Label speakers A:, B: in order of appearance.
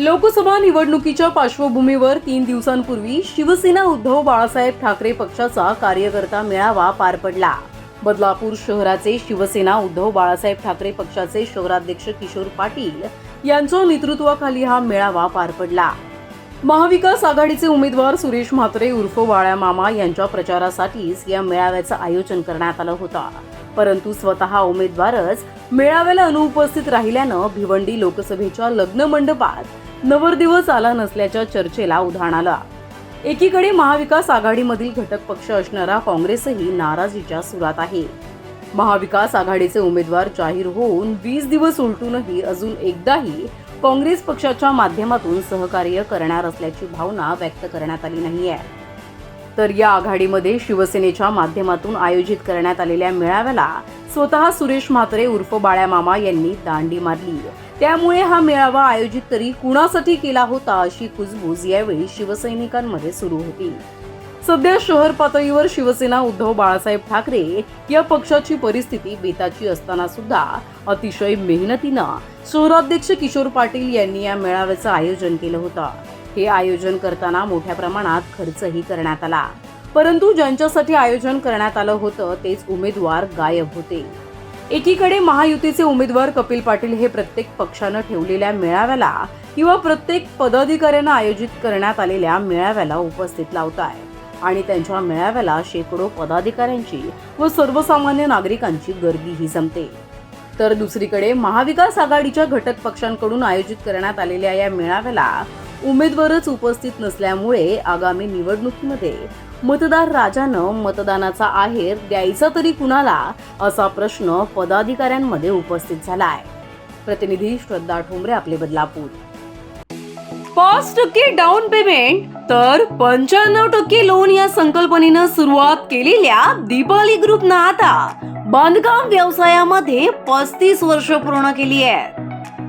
A: लोकसभा निवडणुकीच्या पार्श्वभूमीवर तीन दिवसांपूर्वी शिवसेना उद्धव बाळासाहेब ठाकरे पक्षाचा कार्यकर्ता मेळावा पार पडला. बदलापूर शहराचे शिवसेना उद्धव बाळासाहेब ठाकरे पक्षाचे शहराध्यक्ष किशोर पाटील यांच्या नेतृत्वाखाली हा मेळावा पार पडला. महाविकास आघाडीचे उमेदवार सुरेश म्हात्रे उर्फ वाळ्या मामा यांच्या प्रचारासाठीच या मेळाव्याचं आयोजन करण्यात आलं होतं. परंतु स्वतः उमेदवारच मेळाव्याला अनुपस्थित राहिल्यानं भिवंडी लोकसभेच्या लग्न मंडपात नवरदिवस आला नसल्याच्या चर्चेला उधाण आलं. एकीकडे महाविकास आघाडीमधील घटक पक्ष असणारा काँग्रेसही नाराजीच्या सुरात आहे. महाविकास आघाडीचे उमेदवार जाहीर होऊन वीस दिवस उलटूनही अजून एकदाही काँग्रेस पक्षाच्या माध्यमातून सहकार्य करणार असल्याची भावना व्यक्त करण्यात आली नाही आहे तर या आघाडीमध्ये शिवसेनेच्या माध्यमातून आयोजित करण्यात आलेल्या मेळाव्याला स्वतः सुरेश म्हात्रे उर्फ बाळ्या मामा यांनी दांडी मारली. त्यामुळे हा मेळावा आयोजित तरी कुणासाठी केला होता अशी कुजबूज यावेळी शिवसैनिकांमध्ये सुरू होती. सध्या शहर पातळीवर शिवसेना उद्धव बाळासाहेब ठाकरे या पक्षाची परिस्थिती बेताची असताना सुद्धा अतिशय मेहनतीनं शहराध्यक्ष किशोर पाटील यांनी या मेळाव्याचं आयोजन केलं होतं. हे आयोजन करताना मोठ्या प्रमाणात खर्चही करण्यात आला. परंतु ज्यांच्यासाठी आयोजन करण्यात आलं होतं तेच उमेदवार गायब होते. एकीकडे महायुतीचे उमेदवार कपिल पाटील हे प्रत्येक पक्षानं ठेवलेल्या मेळाव्याला किंवा प्रत्येक पदाधिकाऱ्यांना आयोजित करण्यात आलेल्या मेळाव्याला उपस्थित लावत आहे आणि त्यांच्या मेळाव्याला शेकडो पदाधिकाऱ्यांची व सर्वसामान्य नागरिकांची गर्दीही जमते. तर दुसरीकडे महाविकास आघाडीच्या घटक पक्षांकडून आयोजित करण्यात आलेल्या या मेळाव्याला उमेदवारच उपस्थित नसल्यामुळे आगामी निवडणुकीमध्ये मतदार राजानं मतदानाचा आहेर द्यायचा तरी कुणाला असा प्रश्न पदाधिकाऱ्यांमध्ये उपस्थित झाला आहे प्रतिनिधी श्रद्धा ठोंबरे आपले बदलापूर. पाच टक्के डाऊन पेमेंट तर पंच्याण्णव टक्के लोन या संकल्पनेनं सुरुवात केलेल्या दीपाली ग्रुपनं आता बांधकाम व्यवसायामध्ये पस्तीस वर्ष पूर्ण केली आहेत.